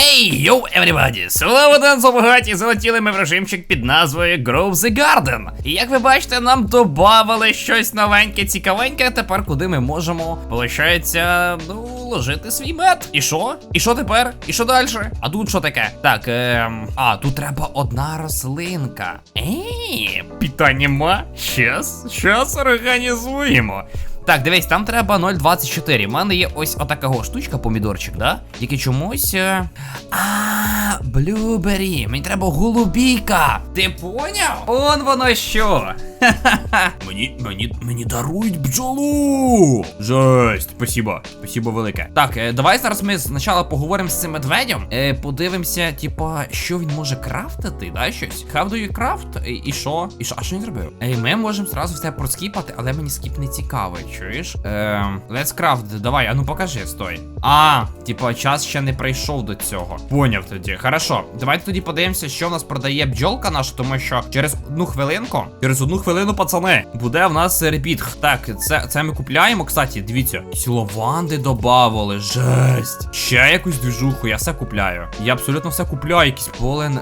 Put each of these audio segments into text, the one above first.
Хей, йоу, everybody! Слава Денсу багаті! Залетіли ми в режимчик під назвою Grow the Garden. І як ви бачите, нам добавили щось новеньке, цікавеньке. Тепер куди ми можемо, получається, ну, ложити свій мед. І що? І що тепер? І що далі? А тут що таке? Так, ем. А, тут треба одна рослинка. Ей, питання ма. Щас, щас організуємо. Так, дивись, там треба 0,24. У мене є ось отакого штучка, помідорчик, да? Який чомусь. е, А, блюбері. Мені треба голубійка. Ти поняв? Он воно що. Мені, мені, мені дарують бджолу. Жесть, спасибо. Спасибо велике. Так, е, давай зараз ми спочатку поговоримо з цим медведем. Е, подивимося, типа, що він може крафтити, да, щось. You craft? І, що? І що? А що він зробив? Ми можемо зразу все проскіпати, але мені скіп не цікавий, чуєш? Ем, let's craft, давай, а ну покажи, стой. А, типа, час ще не прийшов до цього. Поняв тоді. Хорошо, давайте тоді подивимося, що в нас продає бджолка наша, тому що через одну хвилинку, через одну хвилину, пацани, буде в нас репіт. Так, це, це ми купляємо. Кстати, дивіться, якісь лаванди додавали. Жесть. Ще якусь двіжуху, я все купляю. Я абсолютно все купляю, якийсь полен.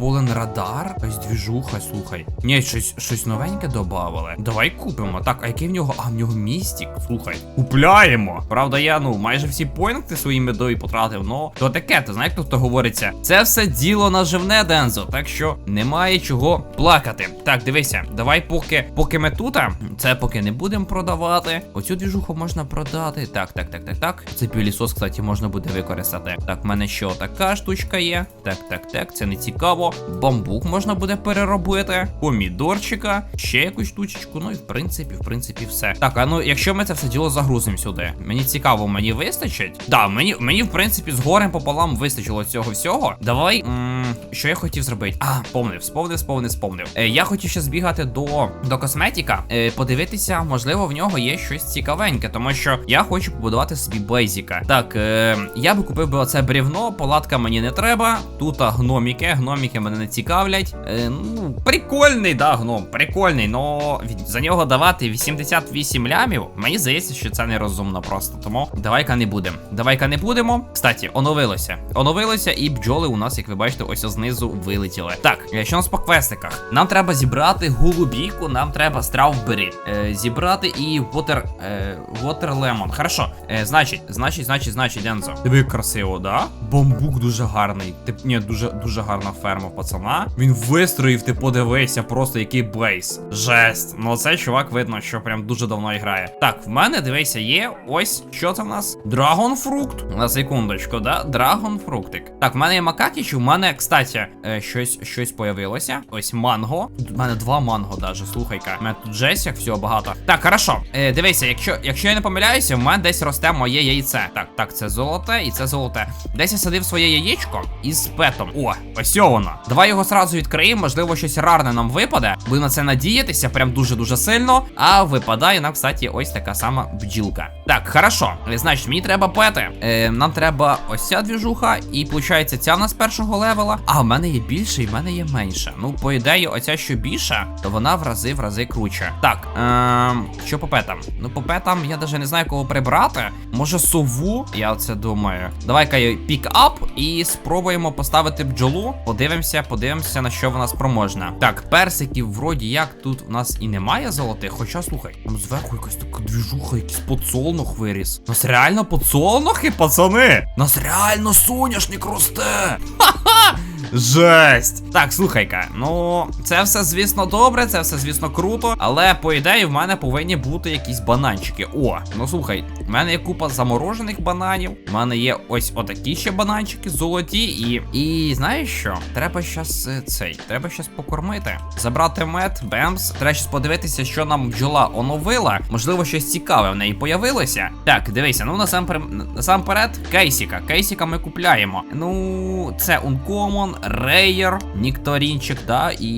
Полен радар, якась двіжуха, слухай. Ні, щось щось новеньке додавали. Давай купимо. Так, а який в нього? А в нього містік. Слухай, купляємо. Правда, я ну майже всі поінти свої медові потратив. Ну, то таке, ти знаєш, як то говориться. Це все діло наживне, Дензо. Так що немає чого плакати. Так, дивися, давай, поки поки ми тут, це поки не будемо продавати. Оцю двіжуху можна продати. Так, так, так, так, так. Цей пілісос, кстати, можна буде використати. Так, в мене ще така штучка є. Так, так, так, це не цікаво. Бамбук можна буде переробити. Помідорчика, ще якусь штучечку. Ну і в принципі, в принципі, все. Так, а ну якщо ми це все діло загрузимо сюди, мені цікаво, мені вистачить. Да, мені, мені в принципі, з горем пополам вистачило цього всього. Давай, м що я хотів зробити? А, помнив, сповнив, сповнив, сповнив. Е, я хотів ще збігати до, до косметіка, е, подивитися, можливо, в нього є щось цікавеньке, тому що я хочу побудувати собі бейзіка. Так, е, я би купив би оце брівно, палатка мені не треба. Тут гноміки, гноміки мене не цікавлять. Е, ну, прикольний, да, гном, прикольний, но за нього давати 88 лямів. Мені здається, що це нерозумно просто. Тому давай-ка не будемо. Давай-ка не будемо. Кстати, оновилося. Оновилося, і бджоли у нас, як ви бачите, ось знизу вилетіли. Так, е, що у нас по квестиках? Нам треба зібрати голубійку, нам треба стравбері. Е, зібрати і water, е, water. Хорошо. Е, значить, значить, значить, значить, Дензо. Тобі красиво, да? Бамбук дуже гарний. Ти, ні, дуже, дуже гарна ферма, пацана. Він вистроїв, ти подивися, просто який бейс. Жесть. Ну це чувак видно, що прям дуже давно грає. Так, в мене дивися, є ось що це в нас? Драгонфрукт. На секундочку, да? Драгонфруктик. Так, в мене є макакіч, у мене, кстати, е, щось щось появилося. Ось манго. В мене два манго, даже, слухай-ка. У мене тут як всього багато. Так, хорошо. Е, дивися, якщо, якщо я не помиляюся, в мене десь росте моє яйце. Так, так, це золоте і це золоте. Десь я садив своє яєчко із петом. О, ось воно. Давай його сразу відкриємо, можливо, щось рарне нам випаде. Будемо на це надіятися, прям дуже-дуже сильно. А випадає нам, кстати, ось така сама бджілка. Так, хорошо. Е, Значить, мені треба пети. Е, нам треба ось ця двіжуха, і виходить, ця в нас першого левела. А в мене є більше, і в мене є менше. Ну, по ідеї, оця що більша, то вона в рази в рази круче. Так, ем, що по петам? Ну, по петам я навіть не знаю, кого прибрати. Може, сову? Я оце думаю. Давай-ка пік ап і спробуємо поставити бджолу. Подивимося, подивимося, на що вона спроможна. Так, персиків, вроді як тут у нас і немає золотих. Хоча, слухай, там зверху якась така двіжуха, якийсь подсолнух виріс. У Нас реально подсолнухи, пацани? Нас реально соняшник росте. Ха-ха! Жесть. Так, слухай-ка, ну це все, звісно, добре, це все, звісно, круто. Але по ідеї в мене повинні бути якісь бананчики. О, ну слухай, в мене є купа заморожених бананів. У мене є ось отакі ще бананчики, золоті, і. І знаєш що? Треба щас е, цей, треба щас покормити. Забрати мед, бемс. Треба щас подивитися, що нам бджола оновила. Можливо, щось цікаве в неї появилося. Так, дивися, ну насамперед, насамперед, кейсіка. Кейсіка ми купляємо. Ну, це Uncommon, Rare, Нікторінчик, да, і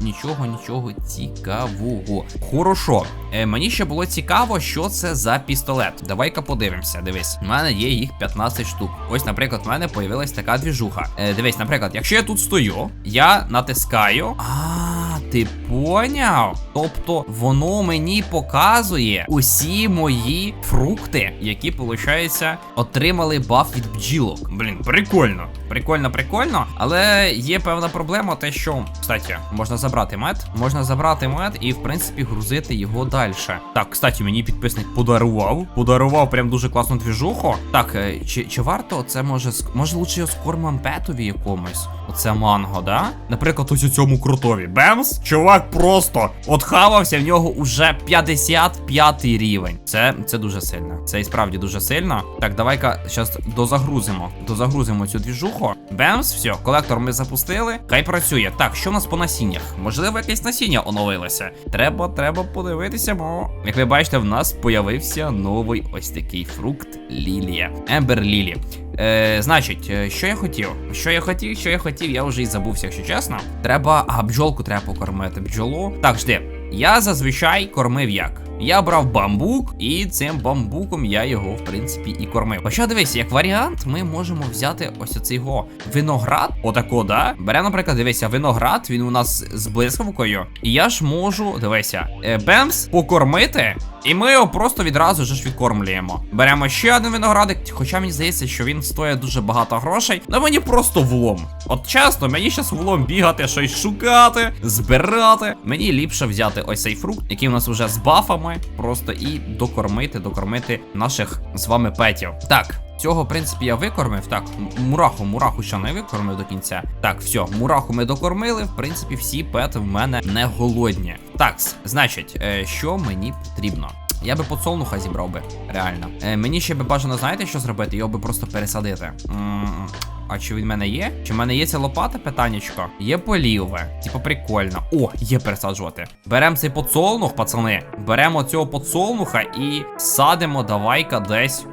нічого, нічого цікавого. Хорошо. Е, мені ще було цікаво, що це за пістолет. Давай-ка подивимося. Дивись, у мене є їх 15 штук. Ось, наприклад, в мене появилась така двіжуха. Е, дивись, наприклад, якщо я тут стою, я натискаю. А, Ти поняв? Тобто воно мені показує усі мої фрукти, які, виходить, отримали баф від бджілок. Блін, прикольно. Прикольно, прикольно. Але є певна проблема, те, що, кстати, можна забрати мед. Можна забрати мед і, в принципі, грузити його далі. Так, кстати, мені підписник подарував. Подарував прям дуже класну двіжуху. Так, е, чи, чи варто це може може лучше його з кормом петові якомусь? Оце манго, да? Наприклад, ось у цьому крутові. Бемс, чувак просто отхавався, в нього уже 55 рівень. Це, це дуже сильно. Це і справді дуже сильно. Так, давай-ка зараз дозагрузимо. Дозагрузимо цю двіжуху. Бемс, все, колектор ми запустили. Хай працює. Так, що у нас по насіннях? Можливо, якесь насіння оновилося. Треба, треба подивитися, бо як ви бачите, в нас появився новий ось такий фрукт лілія. Ембер лілі. Е, значить, е, що я хотів? Що я хотів, що я хотів, я вже і забувся, якщо чесно. Треба. А, бджолку треба покормити. Бджолу. Так, жди. Я зазвичай кормив як? Я брав бамбук, і цим бамбуком я його, в принципі, і кормив. Хоча дивись, як варіант, ми можемо взяти ось оцей його виноград. Отако, да? Беремо, наприклад, дивися, виноград, він у нас з блискавкою. І я ж можу, дивися, е, бемс покормити. І ми його просто відразу ж відкормлюємо. Беремо ще один виноградик, хоча мені здається, що він стоїть дуже багато грошей. Ну мені просто влом. От чесно, мені зараз влом бігати, щось шукати, збирати. Мені ліпше взяти ось цей фрукт, який у нас вже з бафами, просто і докормити, докормити наших з вами петів. Так. Цього, в принципі, я викормив. Так, мураху, мураху ще не викормив до кінця. Так, все, мураху ми докормили. В принципі, всі пети в мене не голодні. Так, значить, е, що мені потрібно? Я би подсолнуха зібрав би, реально. Е, мені ще би бажано, знаєте, що зробити? Його би просто пересадити. М, А чи він в мене є? Чи в мене є ця лопата, питаннячко? Є поліве. Типа прикольно. О, є пересаджувати. Беремо цей подсолнух, пацани. Беремо цього подсолнуха і садимо давай-ка десь.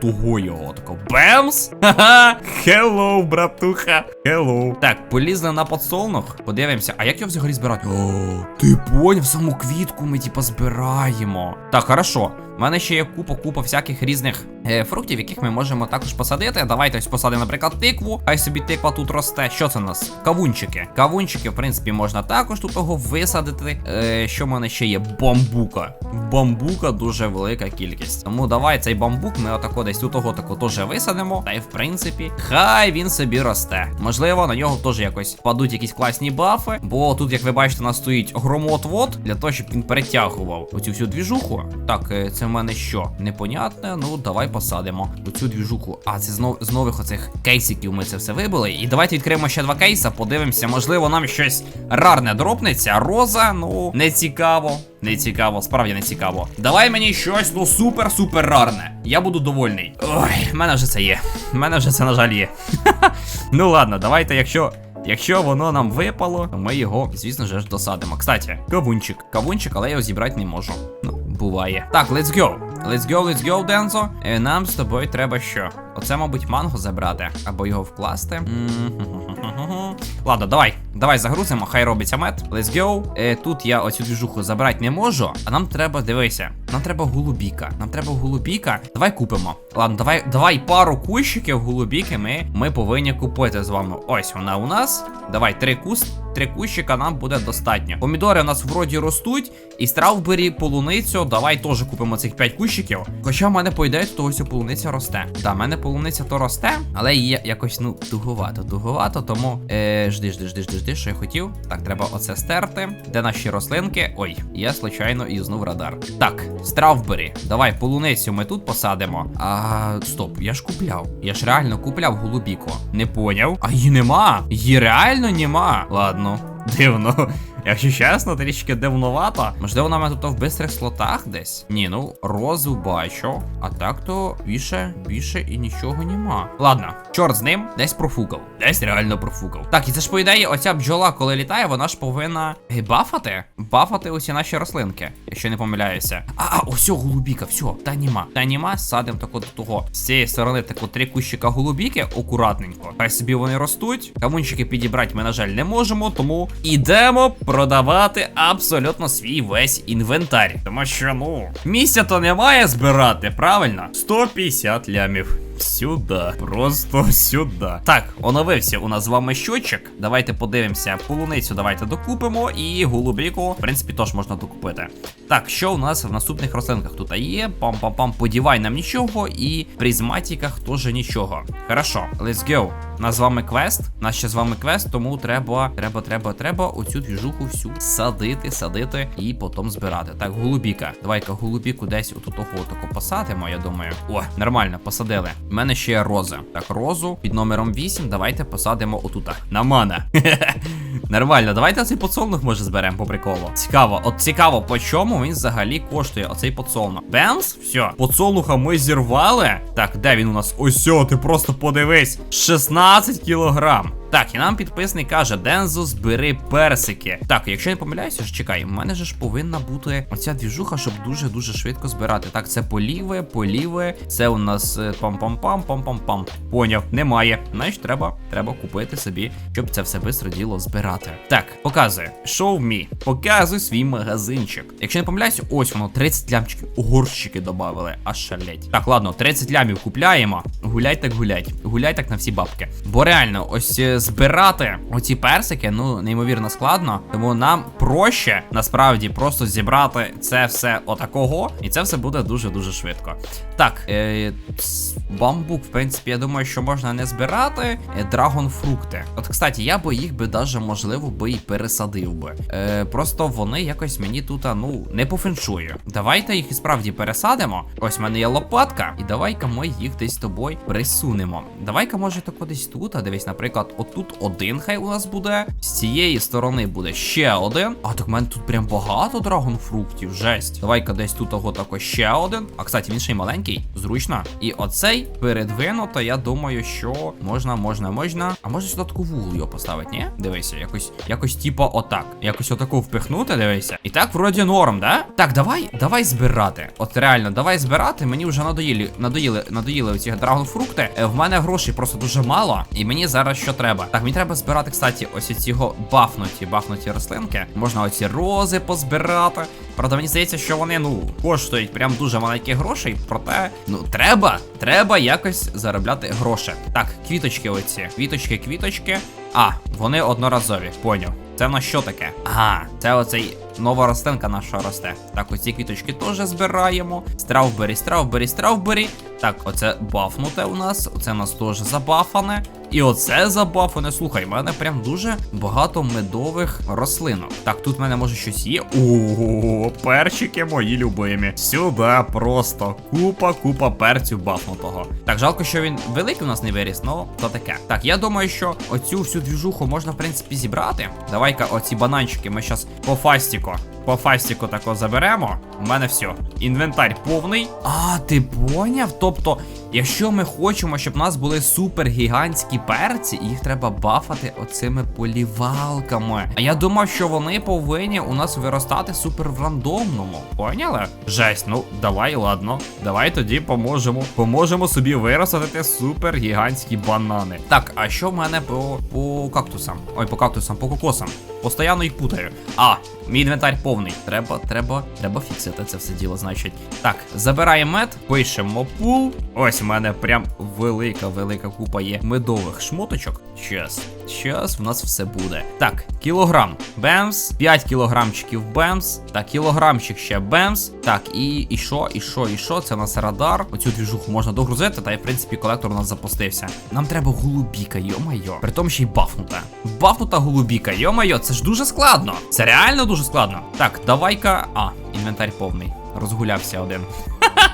Того його тако. Бемс! Ха-ха! Хеллоу, братуха! Хеллоу. Так, полізли на подсолнух. Подивимося, а як його взагалі збирати? О, ти поняв, саму квітку ми типа збираємо. Так, хорошо. У мене ще є купа-купа всяких різних е, фруктів, яких ми можемо також посадити. Давайте ось посадимо, наприклад, тикву. Хай собі тиква тут росте. Що це у нас? Кавунчики. Кавунчики, в принципі, можна також тут того висадити. Е, що в мене ще є? Бамбука. Бамбука дуже велика кількість. Тому давай цей бамбук ми отако десь тут того тако теж висадимо. Та й в принципі, хай він собі росте. Можливо, на нього теж якось падуть якісь класні бафи. Бо тут, як ви бачите, у нас стоїть громотвод для того, щоб він перетягував оцю всю двіжуху. Так, е, це в мене що? Непонятне. Ну, давай посадимо оцю двіжуху. А, це знов з нових оцих кейсиків ми це все вибили. І давайте відкриємо ще два кейса, подивимося, можливо, нам щось рарне дропнеться. Роза, ну, не цікаво. Не цікаво, справді не цікаво. Давай мені щось, ну супер-супер рарне. Я буду довольний. Ой, в мене вже це є. В мене вже це, на жаль, є. ну ладно, давайте, якщо. Якщо воно нам випало, то ми його, звісно ж, досадимо. Кстати, кавунчик. Кавунчик, але я його зібрати не можу. Ну, буває. Так, let's go. Let's go, let's go, Дензо. Е, Нам з тобою треба що? Оце, мабуть, манго забрати. Або його вкласти. Ладно, давай. Давай загрузимо, хай робиться мед. Let's go. Е, тут я оцю двіжуху забрати не можу. А нам треба, дивися, нам треба голубіка. Нам треба голубіка. Давай купимо. Ладно, давай, давай пару кущиків голубіки ми, ми повинні купити з вами. Ось вона у нас. Давай, три куст. Три кущика нам буде достатньо. Помідори у нас вроді ростуть, і стравбері, полуницю. Давай теж купимо цих 5 кущиків. Хоча в мене по ідеї, то ось полуниця росте. Да, в мене полуниця то росте, але її якось, ну, туговато, туговато, тому. Е, жди, жди, жди, жди, жди, що я хотів. Так, треба оце стерти. Де наші рослинки? Ой, я случайно юзнув радар. Так, стравбері. Давай, полуницю ми тут посадимо. А, стоп, я ж купляв. Я ж реально купляв голубіку. Не поняв. А її нема. Її реально нема. Ладно, дивно. Якщо чесно, трішки дивновато. Можливо, вона мене тут в бистрих слотах десь. Ні, ну розу бачу. А так то більше, більше і нічого нема. Ладно, чорт з ним, десь профукав. Десь реально профукав. Так, і це ж по ідеї, оця бджола, коли літає, вона ж повинна бафати. Бафати усі наші рослинки, якщо не помиляюся. А, а, ось голубіка, все, та нема. Та нема, садимо тако до того. З цієї сторони тако три кущика голубіки, акуратненько. Хай собі вони ростуть. Камунчики підібрати ми, на жаль, не можемо, тому ідемо продавати абсолютно свій весь інвентар. Тому що, ну, місця то немає збирати, правильно? 150 лямів. Сюди. Просто сюди. Так, оновився у нас з вами щочик. Давайте подивимося. Полуницю давайте докупимо. І голубіку, в принципі, теж можна докупити. Так, що у нас в наступних рослинках тут є? Пам-пам-пам, подівай нам нічого, і в призматіках теж нічого. Хорошо, let's go. У нас з вами квест. У нас ще з вами квест, тому треба, треба, треба, треба оцю двіжуху всю садити, садити і потім збирати. Так, голубіка. Давай-ка голубіку десь отут того тако посадимо, я думаю. О, нормально, посадили. У мене ще є роза. Так, розу під номером 8 давайте посадимо отута. На мене. Нормально, давайте цей подсолнух може зберемо по приколу. Цікаво, от цікаво, по чому він взагалі коштує оцей подсолнух. Бемс, все, подсолнуха ми зірвали. Так, де він у нас? Ось, ти просто подивись. 16 кілограм. Так, і нам підписник каже: Дензо, збери персики. Так, якщо я не помиляюся, ж чекай, у мене ж повинна бути оця двіжуха, щоб дуже-дуже швидко збирати. Так, це поліве, поліве. Це у нас е, пам-пам-пам, пам-пам-пам. Поняв, немає. Значить, треба, треба купити собі, щоб це все бистро діло збирати. Так, показує. Show me. Показуй свій магазинчик. Якщо не помиляюся, ось воно 30 лямчиків. Горщики додавали. Аж шалеть. Так, ладно, 30 лямів купляємо. Гулять так гулять. Гуляй так на всі бабки. Бо реально, ось е, збирати оці персики, ну, неймовірно складно. Тому нам проще насправді просто зібрати це все отакого, і це все буде дуже-дуже швидко. Так, е, бамбук, в принципі, я думаю, що можна не збирати. Е, драгонфрукти. От, кстати, я би їх би даже, можливо, би і пересадив би. Е, просто вони якось мені тут, ну, не по. Давайте їх і справді пересадимо. Ось в мене є лопатка, і давай-ка ми їх десь з тобою присунемо. Давай-ка, може, тако десь тут, а дивись, наприклад, отут один хай у нас буде. З цієї сторони буде ще один. А так в мене тут прям багато драгонфруктів. Жесть. Давай-ка десь тут того тако ще один. А кстати, він ще й маленький, зручно. І оцей передвинуто, я думаю, що можна, можна, можна. А може сюди таку вуглу його поставити, ні? Дивися, якось, якось, типа, отак. Якось отаку впихнути, дивися. І так, вроді норм, да? Так, давай, давай збирати. От реально, давай збирати. Мені вже надоїли, надоїли, надоїли оці драгонфрукти. Е, В мене грошей просто дуже мало. І мені зараз що треба? Так, мені треба збирати, кстати, ось цього бафнуті, бафнуті рослинки. Можна оці рози позбирати. Правда, мені здається, що вони, ну, коштують прям дуже маленьких грошей. Проте, ну, треба, треба якось заробляти гроші. Так, квіточки оці. Квіточки, квіточки. А, вони одноразові, поняв. Це в нас що таке? Ага, це оцей нова рослинка наша росте. Так, оці квіточки теж збираємо. Стравбері, стравбері, стравбері. Так, оце бафнуте у нас. Оце у нас теж забафане. І оце забафане. Слухай, в мене прям дуже багато медових рослинок. Так, тут в мене може щось є. О, перчики мої любимі. Сюди просто купа, купа перцю бафнутого. Так, жалко, що він великий у нас не виріс, но то таке. Так, я думаю, що оцю всю двіжуху можна, в принципі, зібрати. Давай-ка оці бананчики ми зараз по фастіку. По фастіку тако заберемо. У мене все. Інвентар повний. А, ти поняв? Тобто, якщо ми хочемо, щоб у нас були супер гігантські перці, їх треба бафати оцими полівалками. А я думав, що вони повинні у нас виростати супер в рандомному. Поняли? Жесть, ну давай, ладно. Давай тоді поможемо. Поможемо собі виростити супер гігантські банани. Так, а що в мене по, по кактусам? Ой, по кактусам, по кокосам. Постоянно їх путаю. А, мій інвентар повний. Треба, треба, треба фіксити це все діло, значить. Так, забираємо мед, пишемо пул. Ось у мене прям велика, велика купа є медових шмоточок. Щас, щас в нас все буде. Так, кілограм бемс, 5 кілограмчиків бемс. Так, кілограмчик ще бемс. Так, і, і що, і що, і що? Це у нас радар. Оцю двіжуху можна догрузити, та й в принципі колектор у нас запустився. Нам треба голубіка, йо-майо. При тому ще й бафнута. Бафнута голубіка, йо-майо, це ж дуже складно. Це реально дуже складно. Так, давай-ка. А, інвентар повний. Розгулявся один.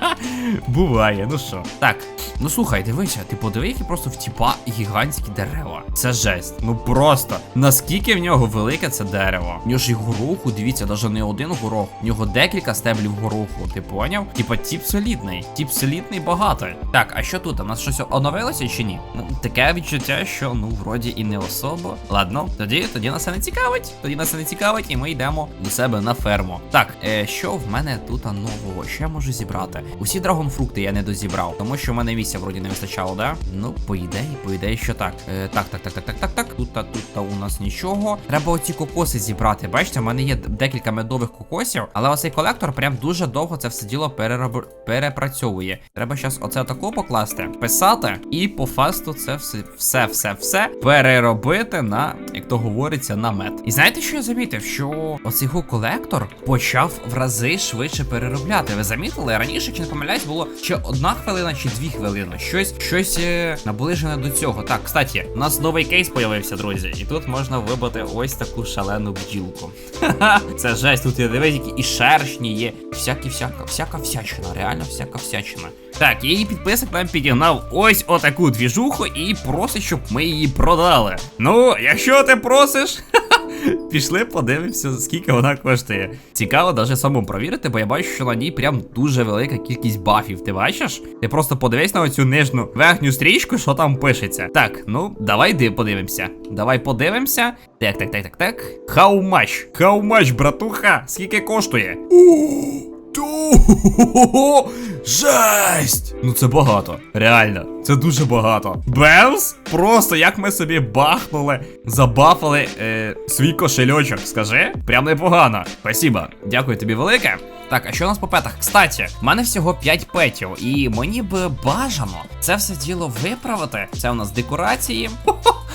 Буває, ну що. Так, ну слухай, дивися, ти подиви, які просто в тіпа гігантські дерева. Це жесть. Ну просто наскільки в нього велике це дерево. В нього ж і гороху, дивіться, навіть не один горох. В нього декілька стеблів гороху. Ти поняв? Типа тіп солідний. Тіп солідний багато. Так, а що тут? У нас щось оновилося чи ні? Ну, таке відчуття, що ну вроді і не особо. Ладно, тоді тоді нас не цікавить. Тоді нас не цікавить, і ми йдемо до себе на ферму. Так, е, що в мене тут нового? Що я можу зібрати? Усі драгонфрукти я не дозібрав, тому що в мене місця вроді не вистачало, да? Ну, по ідеї, по ідеї, що так. Е, так, так, так, так, так, так, так. Тут та тут та у нас нічого. Треба оці кокоси зібрати. Бачите, в мене є декілька медових кокосів, але оцей колектор прям дуже довго це все діло перероб... перепрацьовує. Треба зараз оце тако покласти, писати, і по фасту це все, все, все, все переробити на, як то говориться, на мед. І знаєте, що я замітив? Що оцей колектор почав в рази швидше переробляти. Ви замітили? Раніше, чи не помиляюсь, було чи одна хвилина, чи дві хвилини. Щось, щось е, наближене до цього. Так, кстати, у нас новий кейс появився, друзі, і тут можна вибити ось таку шалену бджілку. Ха-ха, це жесть, тут є дивись, які і шершні є. Всякі всяка, всяка всячина, реально всяка всячина. Так, її підписок нам підігнав ось отаку двіжуху і просить, щоб ми її продали. Ну, якщо ти просиш. Пішли, подивимося, скільки вона коштує. Цікаво даже самому провірити, бо я бачу, що на ній прям дуже велика кількість бафів. Ти бачиш? Ти просто подивись на оцю нижню верхню стрічку, що там пишеться. Так, ну давай ди подивимося. Давай подивимося. Так, так, так, так, так. How much? How much, братуха? Скільки коштує? Ту, жесть! Ну це багато. Реально, це дуже багато. Бемс? Просто як ми собі бахнули, забафали е, свій кошельочок, скажи? Прям непогано. Спасибо. Дякую тобі велике. Так, а що у нас по петах? Кстати, в мене всього 5 петів, і мені би бажано це все діло виправити. Це у нас декорації.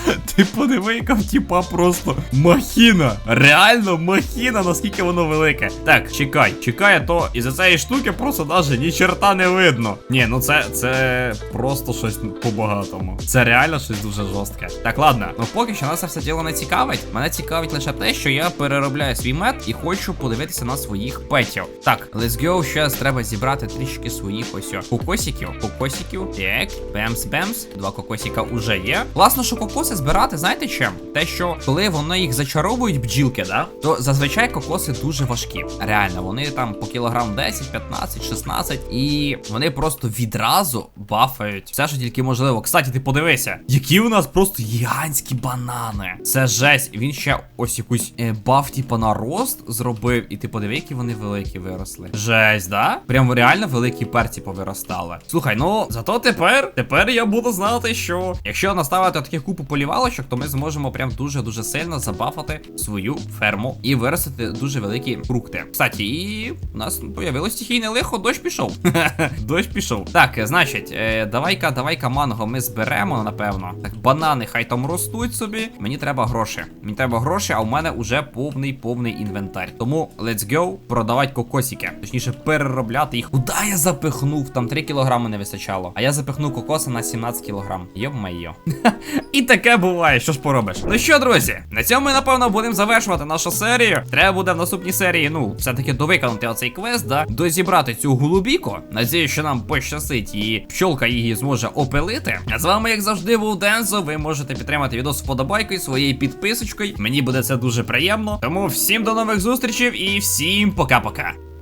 Ти подиви, яка тіпа просто махіна. Реально махіна, наскільки воно велике. Так, чекай, чекай, а то із-за цієї штуки просто навіть ні черта не видно. Ні, ну це це просто щось по-багатому. Це реально щось дуже жорстке. Так, ладно, ну поки що нас це все діло не цікавить. Мене цікавить лише те, що я переробляю свій мед і хочу подивитися на своїх петів. Так, let's go. Зараз треба зібрати трішки своїх ось кокосиків. Кокосиків. Так, бемс-бемс. Два кокосика уже є. Класно, що кокоси збирати, знаєте чим? Те, що коли вони їх зачаровують бджілки, да, то зазвичай кокоси дуже важкі. Реально, вони там по кілограм 10, 15, 16, і вони просто відразу бафають все, що тільки можливо. Кстати, ти подивися, які у нас просто гігантські банани. Це жесть. Він ще ось якусь е, баф, типу, на рост зробив, і ти подиви, які вони великі виросли. Жесть, да? Прям реально великі перці повиростали. Слухай, ну зато тепер, тепер я буду знати, що якщо наставити таку купу полівалочок, то ми зможемо прям дуже-дуже сильно забафати свою ферму і виростити дуже великі фрукти. Кстати, і у нас появилось стихійне лихо, дощ пішов. дощ пішов. Так, значить, е, давай-ка, давай-ка манго ми зберемо, напевно. Так, банани хай там ростуть собі. Мені треба гроші. Мені треба гроші, а у мене уже повний повний інвентар. Тому let's go продавати кокосики. Точніше, переробляти їх. Куда я запихнув? Там 3 кілограми не вистачало. А я запихнув кокоси на 17 кілограм. Йо-майо. І таке буває, що ж поробиш. Ну що, друзі, на цьому ми напевно будемо завершувати нашу серію. Треба буде в наступній серії, ну, все-таки довиконати оцей квест, да, дозібрати цю голубіку. Надіюсь, що нам пощастить і пчолка її зможе опилити. А з вами, як завжди, був Дензо. Ви можете підтримати відео вподобайкою, своєю підписочкою. Мені буде це дуже приємно. Тому всім до нових зустрічей і всім пока-пока.